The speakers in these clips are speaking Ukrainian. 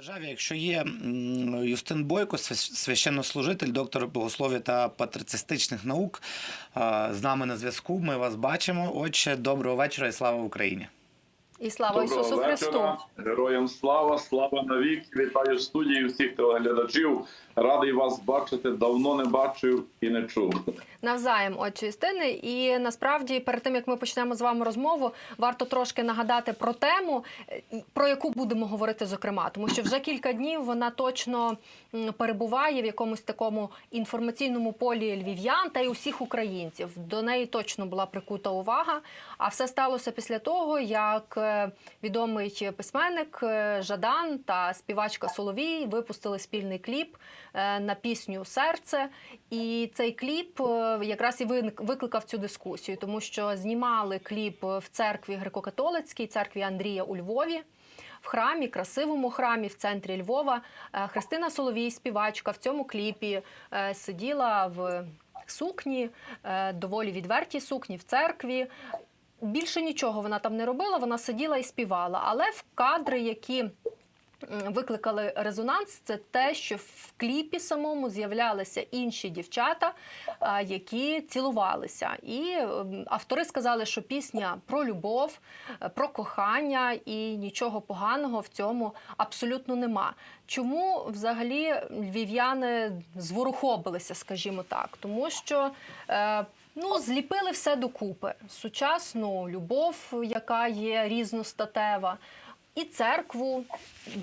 державі, якщо є Юстин Бойко, свящ- священнослужитель, доктор богослов'я та патрицистичних наук, з нами на зв'язку. Ми вас бачимо. Отже, доброго вечора і слава Україні. І слава Доброго Ісусу вечора. Христу! Героям слава, слава навік. Вітаю студії всіх телеглядачів. Радий вас бачити. Давно не бачив і не чув. Навзаєм, отче істини. І насправді, перед тим як ми почнемо з вами розмову, варто трошки нагадати про тему, е, про яку будемо говорити зокрема, тому що вже кілька днів вона точно перебуває в якомусь такому інформаційному полі львів'ян та й усіх українців. До неї точно була прикута увага. А все сталося після того, як е, відомий письменник е, Жадан та співачка Соловій випустили спільний кліп е, на пісню Серце. І цей кліп е, якраз і викликав цю дискусію, тому що знімали кліп в церкві греко-католицькій, церкві Андрія у Львові. В храмі, красивому храмі в центрі Львова, Е, Христина Соловій, співачка, в цьому кліпі е, сиділа в сукні, е, доволі відвертій сукні в церкві. Більше нічого вона там не робила, вона сиділа і співала. Але в кадри, які викликали резонанс, це те, що в кліпі самому з'являлися інші дівчата, які цілувалися. І автори сказали, що пісня про любов, е, про кохання і нічого поганого в цьому абсолютно нема. Чому взагалі львів'яни зворухобилися, скажімо так? Тому що. Ну, зліпили все докупи. Сучасну любов, яка є різностатева, і церкву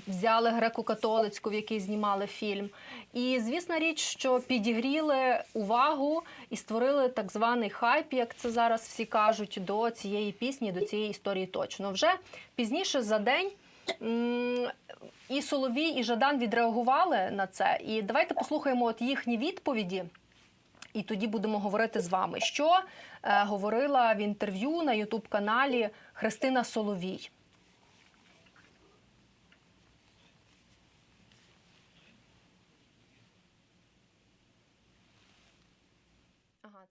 взяли греко-католицьку, в якій знімали фільм. І звісна річ, що підігріли увагу і створили так званий хайп, як це зараз всі кажуть, до цієї пісні, до цієї історії точно. Вже пізніше за день. І Соловій, і Жадан відреагували на це. І давайте послухаємо от їхні відповіді. І тоді будемо говорити з вами, що е, говорила в інтерв'ю на Ютуб-каналі Христина Соловій.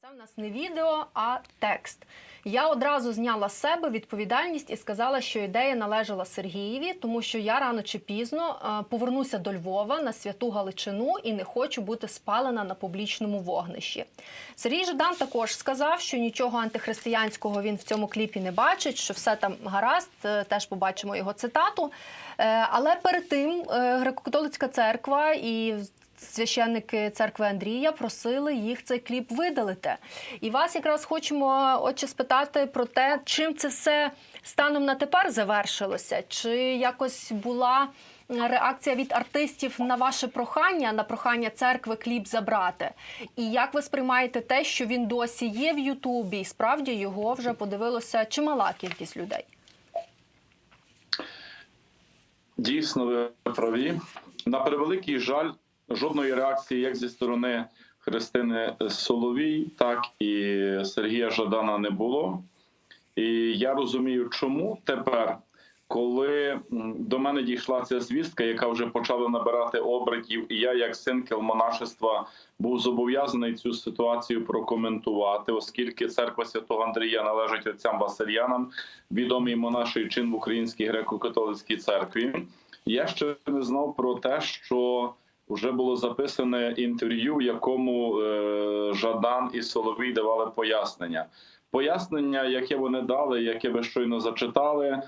Це в нас не відео, а текст. Я одразу зняла з себе відповідальність і сказала, що ідея належала Сергієві, тому що я рано чи пізно е, повернуся до Львова на святу Галичину і не хочу бути спалена на публічному вогнищі. Сергій Жадан також сказав, що нічого антихристиянського він в цьому кліпі не бачить, що все там гаразд. е, Теж побачимо його цитату. Е, Але перед тим греко-католицька церква і священники церкви Андрія просили їх цей кліп видалити. І вас якраз хочемо отче спитати про те, чим це все станом на тепер завершилося, чи якось була реакція від артистів на ваше прохання, на прохання церкви кліп забрати. І як ви сприймаєте те, що він досі є в Ютубі, і справді його вже подивилося чимала кількість людей? Дійсно, ви праві. На превеликий жаль, жодної реакції, як зі сторони Христини Соловій, так і Сергія Жадана не було. І я розумію, чому тепер, коли до мене дійшла ця звістка, яка вже почала набирати обертів, і я, як синкел монашества, був зобов'язаний цю ситуацію прокоментувати, оскільки церква святого Андрія належить отцям Васильянам, відомий монаший чин в Українській греко-католицькій церкві. Я ще не знав про те, що вже було записане інтерв'ю, в якому е, Жадан і Соловій давали пояснення. Пояснення, яке вони дали, яке ви щойно зачитали,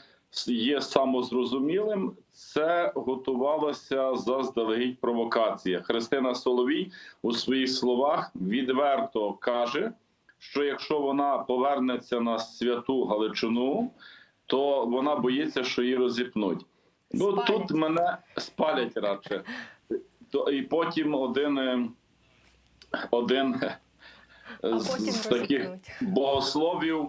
є самозрозумілим. Це готувалося заздалегідь провокація. Христина Соловій у своїх словах відверто каже, що якщо вона повернеться на святу Галичину, то вона боїться, що її розіпнуть. Ну Спалять. тут мене спалять радше. То і потім один, е, один е, А з, потім таких розіпнуть. богословів,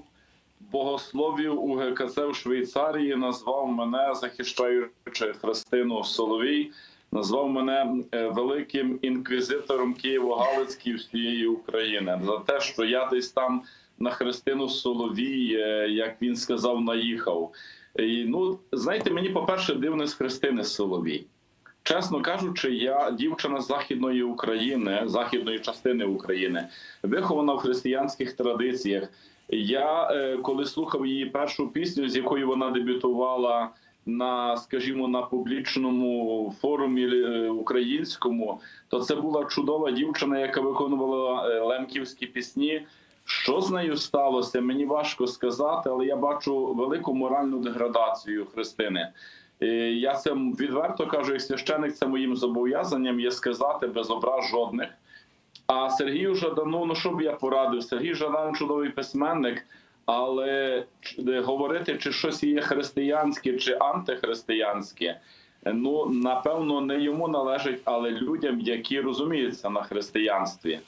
богословів у ГКЦ в Швейцарії назвав мене, захищаючи Христину Соловій, назвав мене е, великим інквізитором Києво-Галицької всієї України за те, що я десь там на Христину Соловій, як він сказав, наїхав. І, ну, знаєте, мені, по-перше, дивно з Христини Соловій. Чесно кажучи, я дівчина з західної України, західної частини України, вихована в християнських традиціях. Я е, коли слухав її першу пісню, з якою вона дебютувала на, скажімо, на публічному форумі е, українському, то це була чудова дівчина, яка виконувала е, лемківські пісні. Що з нею сталося? Мені важко сказати, але я бачу велику моральну деградацію Христини. Е, Я це відверто кажу, як священик, це моїм зобов'язанням є сказати без образ жодних. А Сергію Жадану, ну що б я порадив? Сергій Жадан чудовий письменник, але е, говорити, чи щось є християнське чи антихристиянське, ну напевно не йому належить, але людям, які розуміються на християнстві.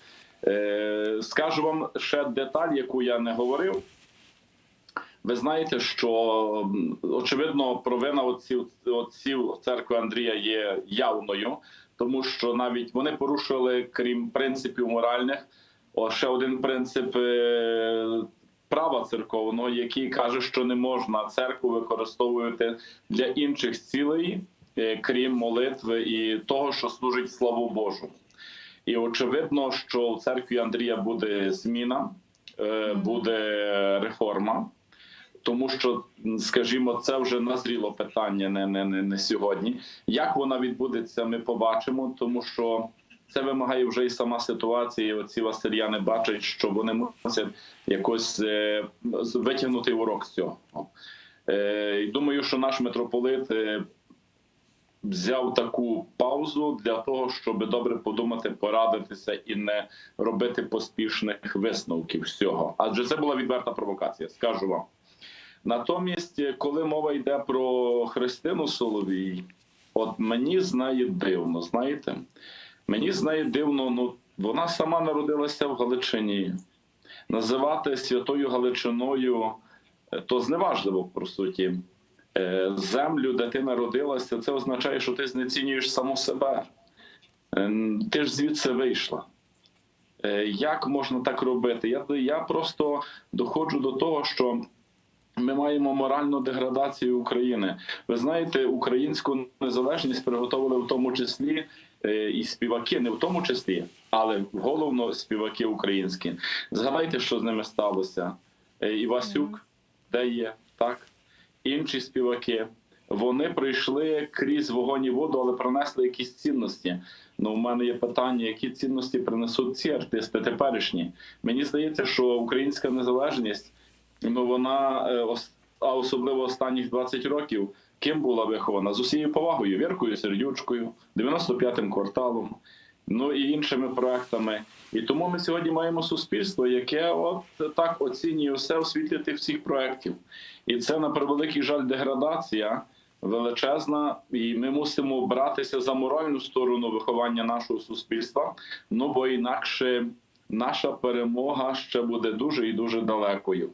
Е, Скажу вам ще деталь, яку я не говорив. Ви знаєте, що очевидно провина отців, отців церкви Андрія є явною, тому що навіть вони порушили, крім принципів моральних, ще один принцип е, права церковного, який каже, що не можна церкву використовувати для інших цілей, е, крім молитви і того, що служить славу Божу. І очевидно, що у церкві Андрія буде зміна, е, буде реформа тому що, скажімо, це вже назріло питання не, не, не, не сьогодні. Як вона відбудеться, ми побачимо, тому що це вимагає вже і сама ситуація. І Оці Васильяни бачать, що вони мусять якось е, витягнути урок з цього. Е, і думаю, що наш митрополит е, взяв таку паузу для того, щоб добре подумати, порадитися і не робити поспішних висновків всього. Адже це була відверта провокація, скажу вам. Натомість, е, коли мова йде про Христину Соловій, от мені з неї дивно, знаєте, мені з неї дивно, ну вона сама народилася в Галичині. Називати святою Галичиною е, то зневажливо, по суті. Е, Землю, де ти народилася, це означає, що ти знецінюєш саму себе. Ти ж звідси вийшла. Як можна так робити? Я, я просто доходжу до того, що ми маємо моральну деградацію України. Ви знаєте, українську незалежність приготовили в тому числі е, і співаки, не в тому числі, але головно співаки українські. Згадайте, що з ними сталося. Е, Івасюк, де є, так? Інші співаки. Вони пройшли крізь вогонь і воду, але принесли якісь цінності. Ну, у мене є питання, які цінності принесуть ці артисти теперішні. Мені здається, що українська незалежність ну вона е, а особливо останніх 20 років ким була вихована з усією повагою Віркою Сердючкою, 95-м кварталом, ну і іншими проектами. І тому ми сьогодні маємо суспільство, яке от так оцінює все у світлі тих всіх проєктів. І це на превеликий жаль деградація величезна, і ми мусимо братися за моральну сторону виховання нашого суспільства. Ну бо інакше наша перемога ще буде дуже і дуже далекою.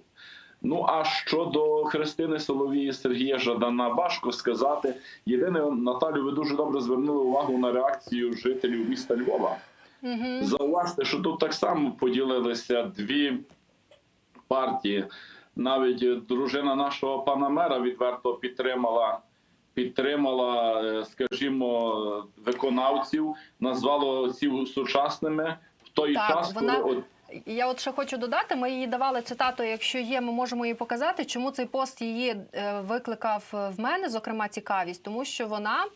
Ну а щодо Христини Соловії Сергія Жадана, важко сказати. Єдине, Наталю, ви дуже добре звернули увагу на реакцію жителів міста Львова. Угу. Зауважте, що тут так само поділилися дві партії. Навіть дружина нашого пана мера відверто підтримала. Підтримала, е, скажімо, виконавців, назвала ці сучасними в той Так, час, коли от Я от ще хочу додати, ми її давали цитату. Якщо є, ми можемо її показати. Чому цей пост її е, викликав в мене, зокрема, цікавість, тому що вона е,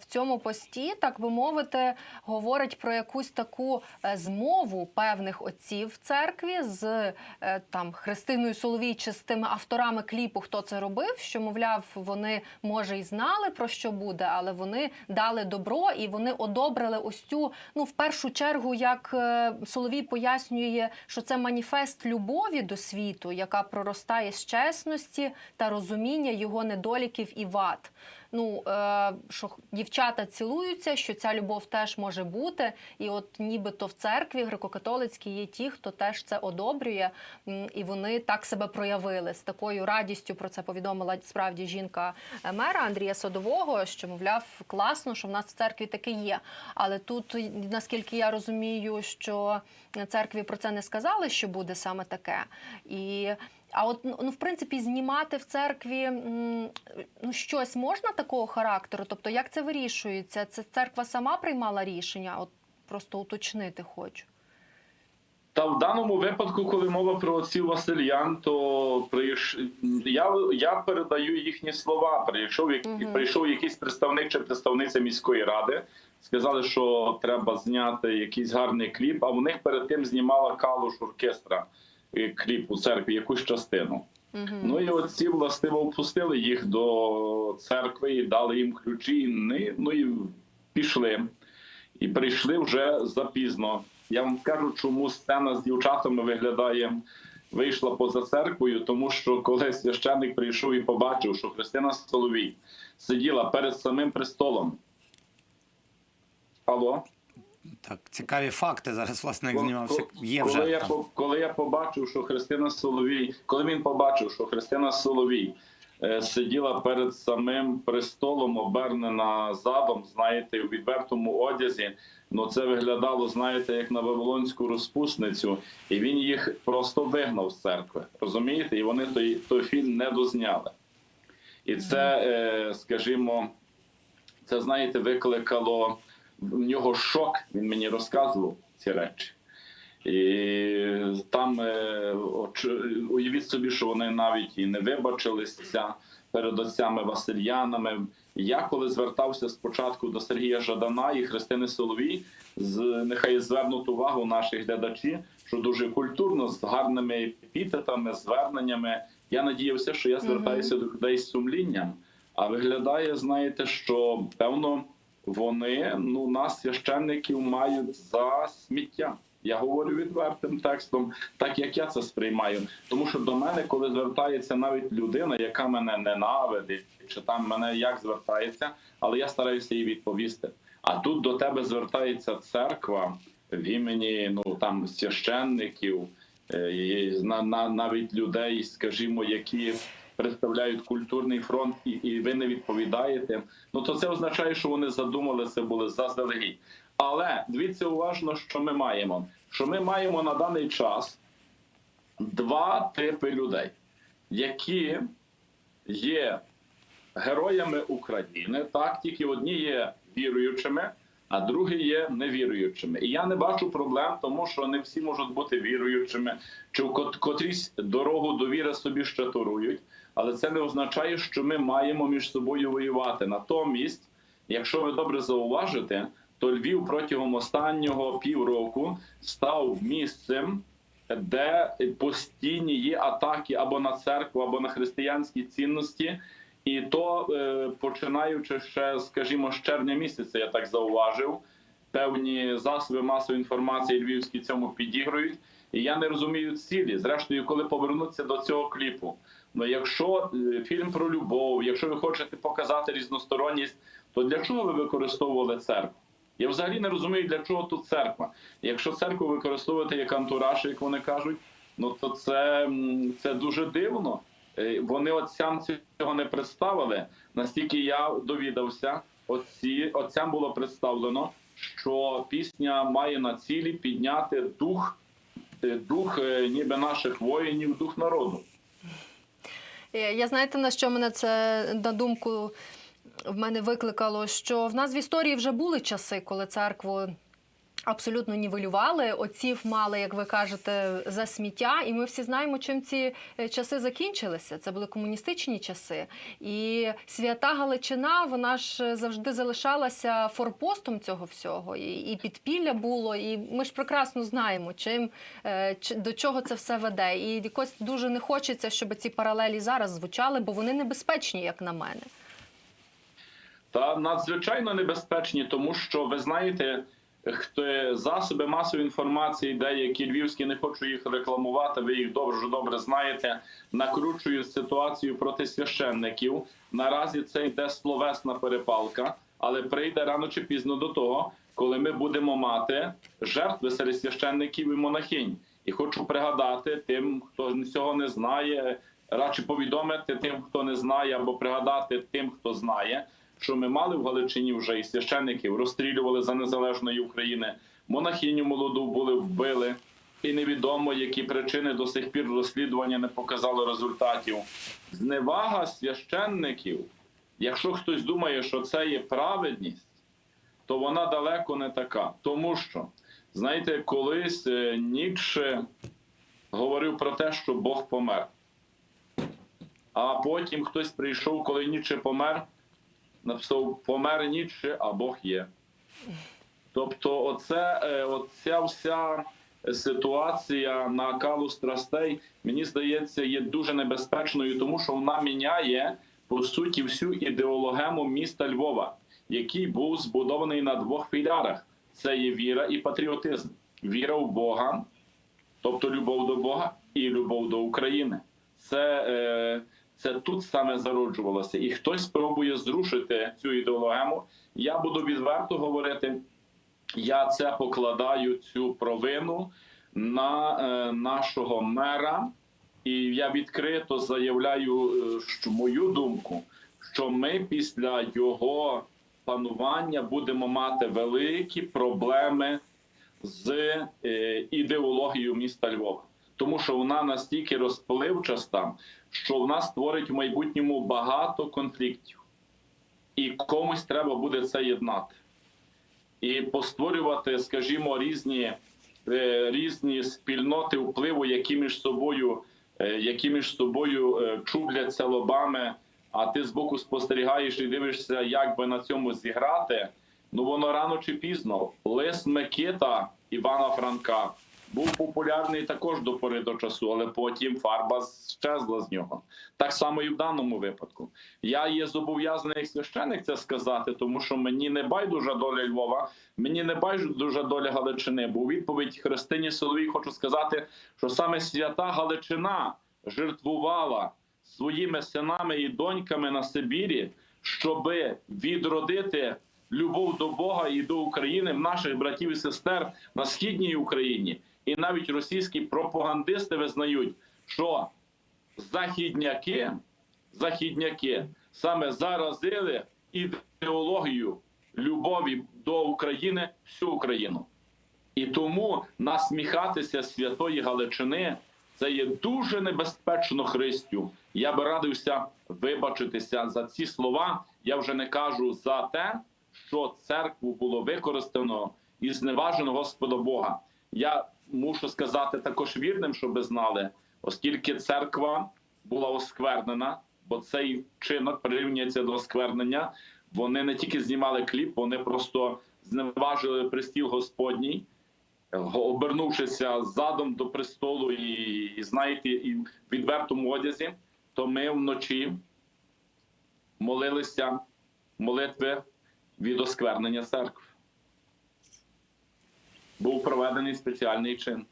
в цьому пості, так би мовити, говорить про якусь таку е, змову певних отців в церкві з е, там Христиною Соловій чи з тими авторами кліпу, хто це робив. Що мовляв, вони може і знали про що буде, але вони дали добро і вони одобрили ось цю, ну в першу чергу, як е, Соловій пояснює, що це маніфест любові до світу, яка проростає з чесності та розуміння його недоліків і вад. Ну, е, що дівчата цілуються, що ця любов теж може бути. І от нібито в церкві греко-католицькій є ті, хто теж це одобрює, і вони так себе проявили. З такою радістю про це повідомила справді жінка е, мера Андрія Садового, що мовляв, класно, що в нас в церкві таке є. Але тут, наскільки я розумію, що церкві про це не сказали, що буде саме таке. І а от ну, ну, в принципі, знімати в церкві ну, щось можна такого характеру? Тобто, як це вирішується? Це церква сама приймала рішення? От просто уточнити хочу. Та в даному випадку, коли мова про отців Васильян, то прийш... я, я передаю їхні слова. Прийшов, як... Мгм. прийшов якийсь представник чи представниця міської ради, сказали, що треба зняти якийсь гарний кліп. А в них перед тим знімала калуш оркестра е, кліп у церкві, якусь частину. Мгм. Ну і отці властиво впустили їх до церкви і дали їм ключі. Ну і пішли. І прийшли вже запізно. Я вам скажу, чому сцена з дівчатами виглядає. Вийшла поза церквою, тому що коли священник прийшов і побачив, що Христина Соловій сиділа перед самим престолом. Алло? Так, цікаві факти зараз, власне, як знімався. Є коли вже я там. коли я побачив, що Христина Соловій, коли він побачив, що Христина Соловій е, сиділа перед самим престолом, обернена задом, знаєте, у відвертому одязі. Ну це виглядало, знаєте, як на Вавилонську розпусницю, і він їх просто вигнав з церкви. Розумієте? І вони той, той фільм не дозняли. І це, е, скажімо, це знаєте, викликало в нього шок. Він мені розказував ці речі. І там е, уявіть собі, що вони навіть і не вибачилися перед отцями Васильянами. Я коли звертався спочатку до Сергія Жадана і Христини Соловій, з нехай звернуть увагу наші глядачі, що дуже культурно, з гарними епітетами, зверненнями. Я надіявся, що я звертаюся до людей з сумлінням. А виглядає, знаєте, що певно вони ну нас священників мають за сміття. Я говорю відвертим текстом, так як я це сприймаю. Тому що до мене, коли звертається навіть людина, яка мене ненавидить, чи там мене як звертається, але я стараюся їй відповісти. А тут до тебе звертається церква в імені ну там священників, е, навіть людей, скажімо, які представляють культурний фронт, і, і ви не відповідаєте. Ну то це означає, що вони задумали це були заздалегідь. Але дивіться уважно, що ми маємо. Що ми маємо на даний час два типи людей, які є героями України, так тільки одні є віруючими, а другі є невіруючими. І я не бачу проблем, тому що не всі можуть бути віруючими, чи котрісь дорогу до віри собі ще турують. Але це не означає, що ми маємо між собою воювати. Натомість, якщо ви добре зауважите, то Львів протягом останнього півроку став місцем, де постійні є атаки або на церкву, або на християнські цінності. І то е, починаючи ще, скажімо, з червня місяця, я так зауважив, певні засоби масової інформації львівські цьому підігрують. І я не розумію цілі. Зрештою, коли повернуться до цього кліпу. Ну, якщо е, фільм про любов, якщо ви хочете показати різносторонність, то для чого ви використовували церкву? Я взагалі не розумію, для чого тут церква. Якщо церкву використовувати як антураж, як вони кажуть, ну то це, це дуже дивно. Е, Вони отцям цього не представили. Настільки я довідався, отці, отцям було представлено, що пісня має на цілі підняти дух, е, дух ніби наших воїнів, дух народу. Е, Я знаєте, на що мене це на думку в мене викликало, що в нас в історії вже були часи, коли церкву абсолютно нівелювали. Отців мали, як ви кажете, за сміття. І ми всі знаємо, чим ці е, часи закінчилися. Це були комуністичні часи. І свята Галичина, вона ж е, завжди залишалася форпостом цього всього. І, і підпілля було. І ми ж прекрасно знаємо, чим е, до чого це все веде. І якось дуже не хочеться, щоб ці паралелі зараз звучали, бо вони небезпечні, як на мене. Та надзвичайно небезпечні, тому що ви знаєте, засоби масової інформації, деякі львівські, не хочу їх рекламувати. Ви їх дуже добре знаєте. Накручують ситуацію проти священників. Наразі це йде словесна перепалка, але прийде рано чи пізно до того, коли ми будемо мати жертви серед священників і монахинь. І хочу пригадати тим, хто цього не знає, радше повідомити тим, хто не знає, або пригадати тим, хто знає, що ми мали в Галичині вже і священників розстрілювали за незалежної України. Монахиню молоду були вбили, і невідомо, які причини до сих пір розслідування не показало результатів. Зневага священників, якщо хтось думає, що це є праведність, то вона далеко не така, тому що Знаєте, колись е, Ніцше говорив про те, що Бог помер. А потім хтось прийшов, коли Ніцше помер, написав помер Ніцше, а Бог є. Тобто, оце, е, оця вся ситуація накалу страстей, мені здається, є дуже небезпечною, тому що вона міняє по суті всю ідеологему міста Львова, який був збудований на двох пілярах: це є віра і патріотизм. Віра в Бога, тобто любов до Бога і любов до України. Це, е, це тут саме зароджувалося. І хтось спробує зрушити цю ідеологему. Я буду відверто говорити. Я це покладаю цю провину на е, нашого мера, і я відкрито заявляю е, що мою думку, що ми після його панування будемо мати великі проблеми з е, ідеологією міста Львова, тому що вона настільки розпливчаста, що вона створить в майбутньому багато конфліктів, і комусь треба буде це єднати і постворювати, скажімо, різні, е, різні спільноти впливу, які між собою, е, які між собою е, чубляться лобами. А ти збоку спостерігаєш і дивишся, як би на цьому зіграти. Ну воно рано чи пізно. Лис Микита Івана Франка був популярний також до пори до часу, але потім фарба щезла з нього. Так само і в даному випадку. Я є зобов'язаний як священик це сказати, тому що мені не байдужа доля Львова, мені не байдужа доля Галичини. Бо у відповідь Христині Соловій хочу сказати, що саме свята Галичина жертвувала своїми синами і доньками на Сибірі, щоби відродити любов до Бога і до України в наших братів і сестер на східній Україні. І навіть російські пропагандисти визнають, що західняки, західняки саме заразили ідеологію любові до України всю Україну. І тому насміхатися святої Галичини це є дуже небезпечно Христю. Я би радився вибачитися за ці слова. Я вже не кажу за те, що церкву було використано і зневажено Господа Бога. Я мушу сказати також вірним, щоб знали, оскільки церква була осквернена, бо цей вчинок прирівнюється до осквернення. Вони не тільки знімали кліп, вони просто зневажили престіл Господній, обернувшися задом до престолу, і, і знаєте, і в відвертому одязі, то ми вночі молилися молитви від осквернення церкви. Був проведений спеціальний чин.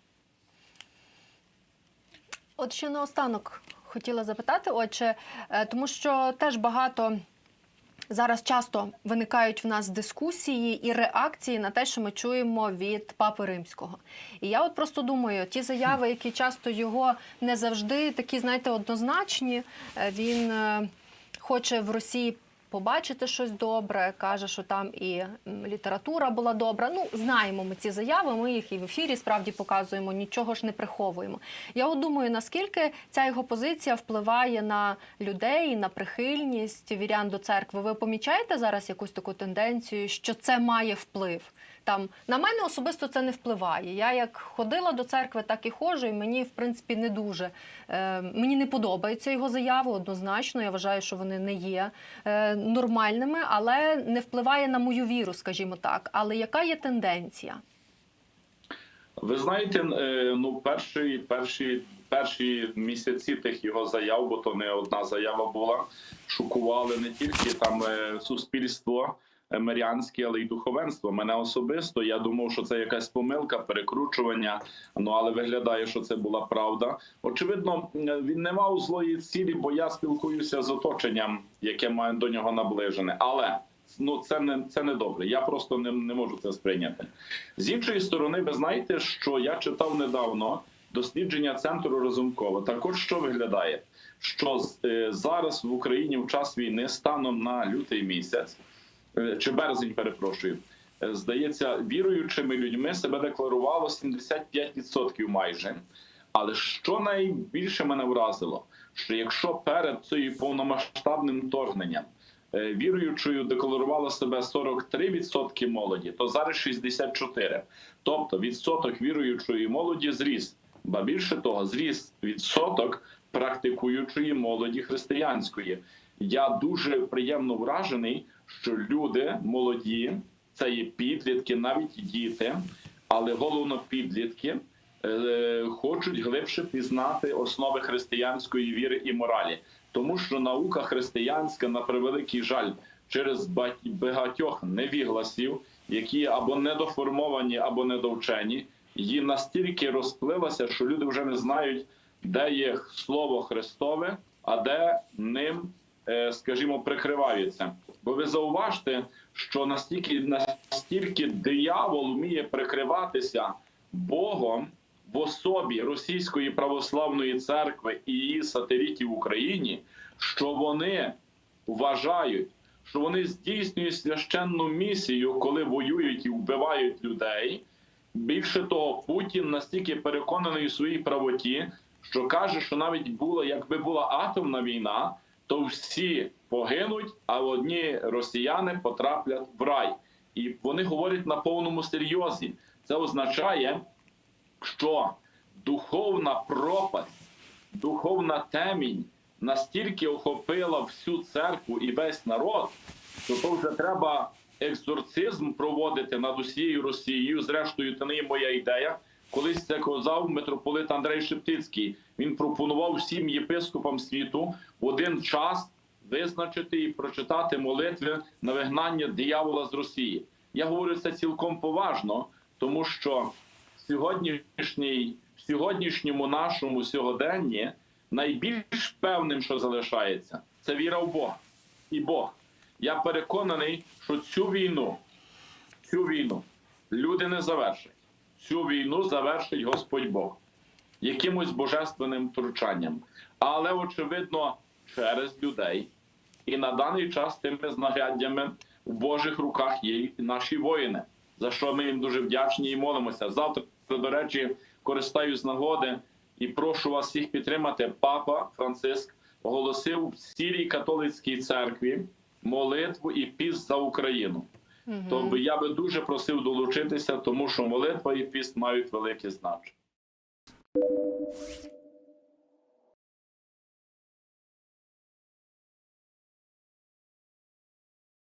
От ще наостанок хотіла запитати, отже, е, тому що теж багато. Зараз часто виникають в нас дискусії і реакції на те, що ми чуємо від папи римського. І я от просто думаю, ті заяви, які часто його не завжди такі, знаєте, однозначні. е, Він е, хоче в Росії побачити щось добре, каже, що там і література була добра. Ну, знаємо ми ці заяви, ми їх і в ефірі справді показуємо, нічого ж не приховуємо. Я от думаю, наскільки ця його позиція впливає на людей, на прихильність вірян до церкви. Ви помічаєте зараз якусь таку тенденцію, що це має вплив? Там на мене особисто це не впливає. Я як ходила до церкви, так і ходжу, і мені в принципі не дуже е, мені не подобаються його заяви. Однозначно, я вважаю, що вони не є е, нормальними, але не впливає на мою віру, скажімо так. Але яка є тенденція? Ви знаєте, е, ну перші, перші, перші місяці тих його заяв, бо то не одна заява була, шокували не тільки там е, суспільство е, але й духовенство. Мене особисто. Я думав, що це якась помилка, перекручування. Ну але виглядає, що це була правда. Очевидно, він не мав злої цілі, бо я спілкуюся з оточенням, яке має до нього наближене. Але ну це не це не добре. Я просто не, не можу це сприйняти. З іншої сторони, ви знаєте, що я читав недавно дослідження центру Разумкова. Також що виглядає, що е, зараз в Україні в час війни станом на лютий місяць чи березень, перепрошую. е, Здається, віруючими людьми себе декларувало 75% майже. Але що найбільше мене вразило, що якщо перед цією повномасштабним вторгненням е, віруючою декларувало себе 43% молоді, то зараз 64%. Тобто відсоток віруючої молоді зріс. Ба більше того, зріс відсоток практикуючої молоді християнської. Я дуже приємно вражений, що люди молоді, це є підлітки, навіть діти, але головно підлітки е, хочуть глибше пізнати основи християнської віри і моралі, тому що наука християнська, на превеликий жаль, через ба- багатьох невігласів, які або недоформовані, або недовчені, її настільки розплилася, що люди вже не знають, де є слово Христове, а де ним, скажімо, прикриваються. Бо ви зауважте, що настільки настільки диявол вміє прикриватися Богом в особі Російської православної церкви і її сателітів в Україні, що вони вважають, що вони здійснюють священну місію, коли воюють і вбивають людей. Більше того, Путін настільки переконаний у своїй правоті, що каже, що навіть була, якби була атомна війна, то всі погинуть, а одні росіяни потраплять в рай. І вони говорять на повному серйозі. Це означає, що духовна пропасть, духовна темінь настільки охопила всю церкву і весь народ, що то вже треба екзорцизм проводити над усією Росією. Зрештою, це не є моя ідея. Колись це казав митрополит Андрей Шептицький. Він пропонував всім єпископам світу в один час визначити і прочитати молитви на вигнання диявола з Росії. Я говорю це цілком поважно, тому що сьогоднішній, в сьогоднішньому нашому сьогоденні найбільш певним, що залишається, це віра в Бога і Бог. Я переконаний, що цю війну, цю війну люди не завершать. Цю війну завершить Господь Бог якимось божественним втручанням. Але, очевидно, через людей. І на даний час тими знаряддями в Божих руках є наші воїни, за що ми їм дуже вдячні і молимося. Завтра, до речі, користаюсь нагоди і прошу вас всіх підтримати. Папа Франциск оголосив в цілій католицькій церкві молитву і піст за Україну. Мгм. То я би дуже просив долучитися, тому що молитва і піст мають велике значення.